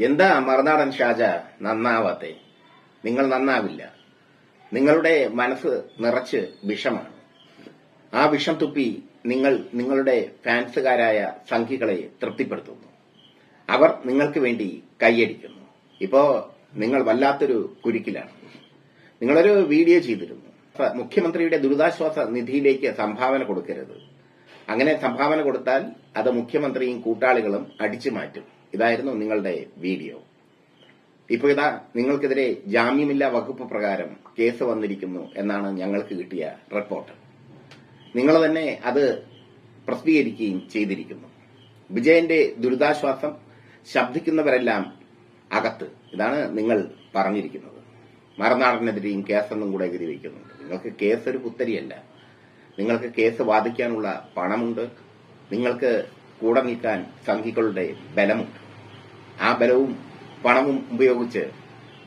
എന്താ മറുനാടൻ ഷാജ നന്നാവാത്തെ? നിങ്ങൾ നന്നാവില്ല. നിങ്ങളുടെ മനസ്സ് നിറച്ച് വിഷമാണ്. ആ വിഷം തുപ്പി നിങ്ങൾ നിങ്ങളുടെ ഫാൻസുകാരായ സംഘികളെ തൃപ്തിപ്പെടുത്തുന്നു. അവർ നിങ്ങൾക്ക് വേണ്ടി കൈയടിക്കുന്നു. ഇപ്പോ നിങ്ങൾ വല്ലാത്തൊരു കുരുക്കിലാണ്. നിങ്ങളൊരു വീഡിയോ ചെയ്തിരുന്നു. മുഖ്യമന്ത്രിയുടെ ദുരിതാശ്വാസ നിധിയിലേക്ക് സംഭാവന കൊടുക്കരുത്. അങ്ങനെ സംഭാവന കൊടുത്താൽ അത് മുഖ്യമന്ത്രിയും കൂട്ടാളികളും അടിച്ചു മാറ്റും. ഇതായിരുന്നു നിങ്ങളുടെ വീഡിയോ. ഇപ്പൊ ഇതാ നിങ്ങൾക്കെതിരെ ജാമ്യമില്ലാ വകുപ്പ് പ്രകാരം കേസ് വന്നിരിക്കുന്നു എന്നാണ് ഞങ്ങൾക്ക് കിട്ടിയ റിപ്പോർട്ട്. നിങ്ങൾ തന്നെ അത് പ്രസിദ്ധീകരിക്കുകയും ചെയ്തിരിക്കുന്നു. വിജയന്റെ ദുരിതാശ്വാസം ശബ്ദിക്കുന്നവരെല്ലാം അകത്ത്. ഇതാണ് നിങ്ങൾ പറഞ്ഞിരിക്കുന്നത്. മറുനാടനെതിരെയും കേസൊന്നും കൂടെ എഴുതി വയ്ക്കുന്നുണ്ട് നിങ്ങൾക്ക് കേസ് ഒരു പുത്തരിയല്ല നിങ്ങൾക്ക് കേസ് വാദിക്കാനുള്ള പണമുണ്ട്. നിങ്ങൾക്ക് കൂടെ നിൽക്കാൻ സംഘികളുടെ ബലമുണ്ട്. ആ ബലവും പണവും ഉപയോഗിച്ച്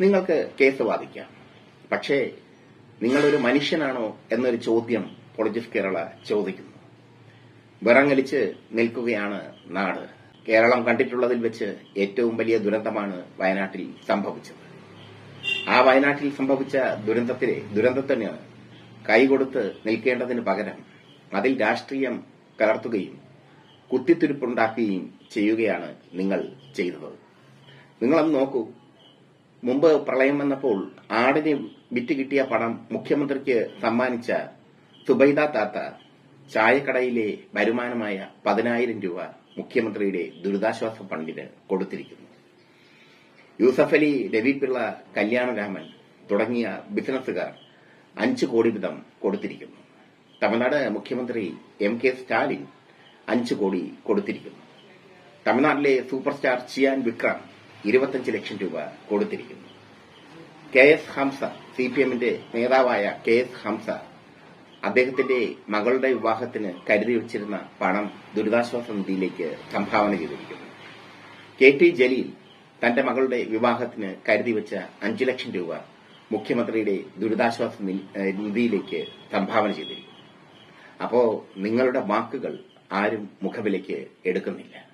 നിങ്ങൾക്ക് കേസ് വാദിക്കാം. പക്ഷേ നിങ്ങളൊരു മനുഷ്യനാണോ എന്നൊരു ചോദ്യം പൊളിറ്റിക്സ് കേരള ചോദിക്കുന്നു. വിറങ്ങലിച്ച് നിൽക്കുകയാണ് നാട്. കേരളം കണ്ടിട്ടുള്ളതിൽ വെച്ച് ഏറ്റവും വലിയ ദുരന്തമാണ് വയനാട്ടിൽ സംഭവിച്ചത്. ആ വയനാട്ടിൽ സംഭവിച്ച ദുരന്തത്തിലെ ദുരന്തത്തിന് കൈകൊടുത്ത് നിൽക്കേണ്ടതിന് പകരം അതിൽ രാഷ്ട്രീയം കലർത്തുകയും കുത്തിത്തിരിപ്പുണ്ടാക്കുകയും ചെയ്യുകയാണ് നിങ്ങൾ ചെയ്തത്. നിങ്ങളൊന്ന് നോക്കൂ. മുമ്പ് പ്രളയം വന്നപ്പോൾ ആടിന് വിറ്റ് കിട്ടിയ പണം മുഖ്യമന്ത്രിക്ക് സമ്മാനിച്ച സുബൈദ താത്ത ചായക്കടയിലെ വരുമാനമായ പതിനായിരം രൂപ മുഖ്യമന്ത്രിയുടെ ദുരിതാശ്വാസ ഫണ്ടിന് കൊടുത്തിരിക്കുന്നു. യൂസഫ് അലി രവിപിള്ള കല്യാണരാമൻ തുടങ്ങിയ ബിസിനസ്സുകാർ അഞ്ച് കോടി വീതം കൊടുത്തിരിക്കുന്നു. തമിഴ്നാട് മുഖ്യമന്ത്രി എം കെ സ്റ്റാലിൻ അഞ്ച് കോടി കൊടുത്തിരിക്കുന്നു. തമിഴ്നാട്ടിലെ സൂപ്പർ സ്റ്റാർ ചിയാൻ വിക്രം ഇരുപത്തഞ്ച് ലക്ഷം രൂപ കൊടുത്തിരിക്കുന്നു. K S Hamza C P എമ്മിന്റെ നേതാവായ കെ എസ് ഹംസ അദ്ദേഹത്തിന്റെ മകളുടെ വിവാഹത്തിന് കരുതി വച്ചിരുന്ന പണം ദുരിതാശ്വാസ നിധിയിലേക്ക് സംഭാവന ചെയ്തിരിക്കുന്നു. കെ ടി ജലീൽ തന്റെ മകളുടെ വിവാഹത്തിന് കരുതി വെച്ച അഞ്ചു ലക്ഷം രൂപ മുഖ്യമന്ത്രിയുടെ ദുരിതാശ്വാസ നിധിയിലേക്ക് സംഭാവന ചെയ്തിരിക്കുന്നു. അപ്പോ നിങ്ങളുടെ വാക്കുകൾ ആരും മുഖവിലേക്ക് എടുക്കുന്നില്ല.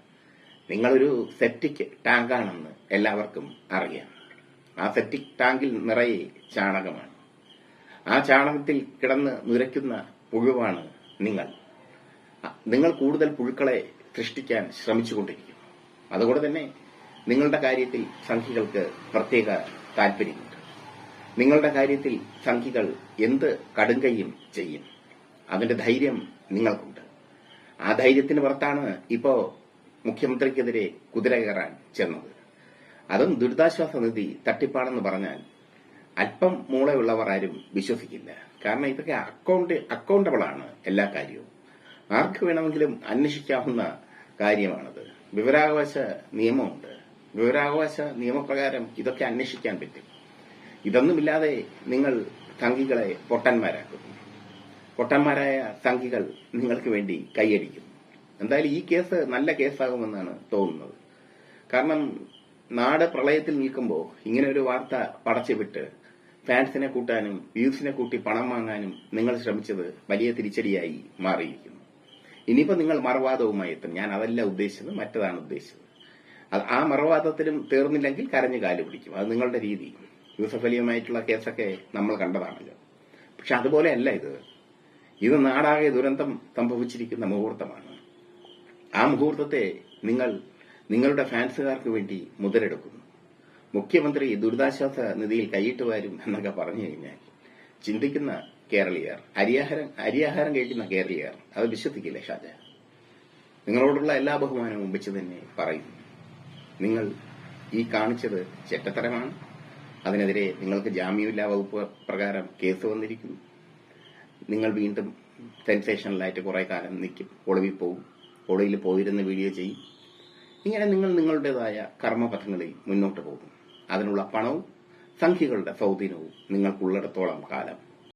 നിങ്ങളൊരു സെപ്റ്റിക് ടാങ്കാണെന്ന് എല്ലാവർക്കും അറിയാം. ആ സെപ്റ്റിക് ടാങ്കിൽ നിറയെ ചാണകമാണ്. ആ ചാണകത്തിൽ കിടന്ന് നുരയ്ക്കുന്ന പുഴുവാണ് നിങ്ങൾ. നിങ്ങൾ കൂടുതൽ പുഴുക്കളെ സൃഷ്ടിക്കാൻ ശ്രമിച്ചുകൊണ്ടിരിക്കുന്നു. അതുകൊണ്ട് തന്നെ നിങ്ങളുടെ കാര്യത്തിൽ സംഖ്യകൾക്ക് പ്രത്യേക താല്പര്യമുണ്ട്. നിങ്ങളുടെ കാര്യത്തിൽ സംഖ്യകൾ എന്ത് കടുങ്കയും ചെയ്യും? അതിന്റെ ധൈര്യം നിങ്ങൾക്കുണ്ട്. ആ ധൈര്യത്തിന് പുറത്താണ് ഇപ്പോ മുഖ്യമന്ത്രിക്കെതിരെ കുതിര കയറാൻ ചെന്നത്. അതും ദുരിതാശ്വാസ നിധി തട്ടിപ്പാണെന്ന് പറഞ്ഞാൽ അല്പം മൂളയുള്ളവർ ആരും വിശ്വസിക്കില്ല. കാരണം ഇതൊക്കെ അക്കൗണ്ട് അക്കൗണ്ടബിൾ ആണ് എല്ലാ കാര്യവും. ആർക്ക് വേണമെങ്കിലും അന്വേഷിക്കാവുന്ന കാര്യമാണത്. വിവരാവകാശ നിയമമുണ്ട്. വിവരാവകാശ നിയമപ്രകാരം ഇതൊക്കെ അന്വേഷിക്കാൻ പറ്റും. ഇതൊന്നുമില്ലാതെ നിങ്ങൾ സംഘികളെ പൊട്ടന്മാരാക്കുന്നു. പൊട്ടന്മാരായ സംഘികൾ നിങ്ങൾക്ക് വേണ്ടി കൈയടിക്കും. എന്തായാലും ഈ കേസ് നല്ല കേസാകുമെന്നാണ് തോന്നുന്നത്. കാരണം നാട് പ്രളയത്തിൽ നിൽക്കുമ്പോൾ ഇങ്ങനെ ഒരു വാർത്ത പടച്ചുവിട്ട് ഫാൻസിനെ കൂട്ടാനും വ്യൂസിനെ കൂട്ടി പണം വാങ്ങാനും നിങ്ങൾ ശ്രമിച്ചത് വലിയ തിരിച്ചടിയായി മാറിയിരിക്കുന്നു. ഇനിയിപ്പോൾ നിങ്ങൾ മറവാദവുമായി എത്തും. ഞാൻ അതല്ല ഉദ്ദേശിച്ചത് മറ്റതാണ് ഉദ്ദേശിച്ചത്. ആ മറവാദത്തിലും തീർന്നില്ലെങ്കിൽ കരഞ്ഞു കാൽ പിടിക്കും. അത് നിങ്ങളുടെ രീതി. യൂസഫ് അലിയുമായിട്ടുള്ള കേസൊക്കെ നമ്മൾ കണ്ടതാണല്ലോ. പക്ഷെ അതുപോലെയല്ല ഇത്. ഇത് നാടാകെ ദുരന്തം സംഭവിച്ചിരിക്കുന്ന മുഹൂർത്തമാണ്. ആ മുഹൂർത്തത്തെ നിങ്ങൾ നിങ്ങളുടെ ഫാൻസുകാർക്ക് വേണ്ടി മുതലെടുക്കുന്നു. മുഖ്യമന്ത്രി ദുരിതാശ്വാസ നിധിയിൽ കൈയിട്ട് വരും എന്നൊക്കെ പറഞ്ഞു കഴിഞ്ഞാൽ ചിന്തിക്കുന്ന കേരളീയർ അരിയാഹാരം അരിയാഹാരം കഴിക്കുന്ന കേരളീയർ അത് വിശ്വസിക്കില്ല ഷാജ? നിങ്ങളോടുള്ള എല്ലാ ബഹുമാനവും വെച്ച് തന്നെ പറയുന്നു നിങ്ങൾ ഈ കാണിച്ചത് ചെറ്റത്തരമാണ്. അതിനെതിരെ നിങ്ങൾക്ക് ജാമ്യമില്ലാ വകുപ്പ് പ്രകാരം കേസ് വന്നിരിക്കുന്നു. നിങ്ങൾ വീണ്ടും സെൻസേഷനലായിട്ട് കുറേ കാലം നിൽക്കും ഒളിവിൽ പോവും. ഒളിയിൽ പോയിരുന്ന വീഡിയോ ചെയ്യും. ഇങ്ങനെ നിങ്ങൾ നിങ്ങളുടേതായ കർമ്മപഥങ്ങളിൽ മുന്നോട്ട് പോകും. അതിനുള്ള പണവും സംഖ്യകളുടെ സൗദിനവും നിങ്ങൾക്കുള്ളിടത്തോളം കാലം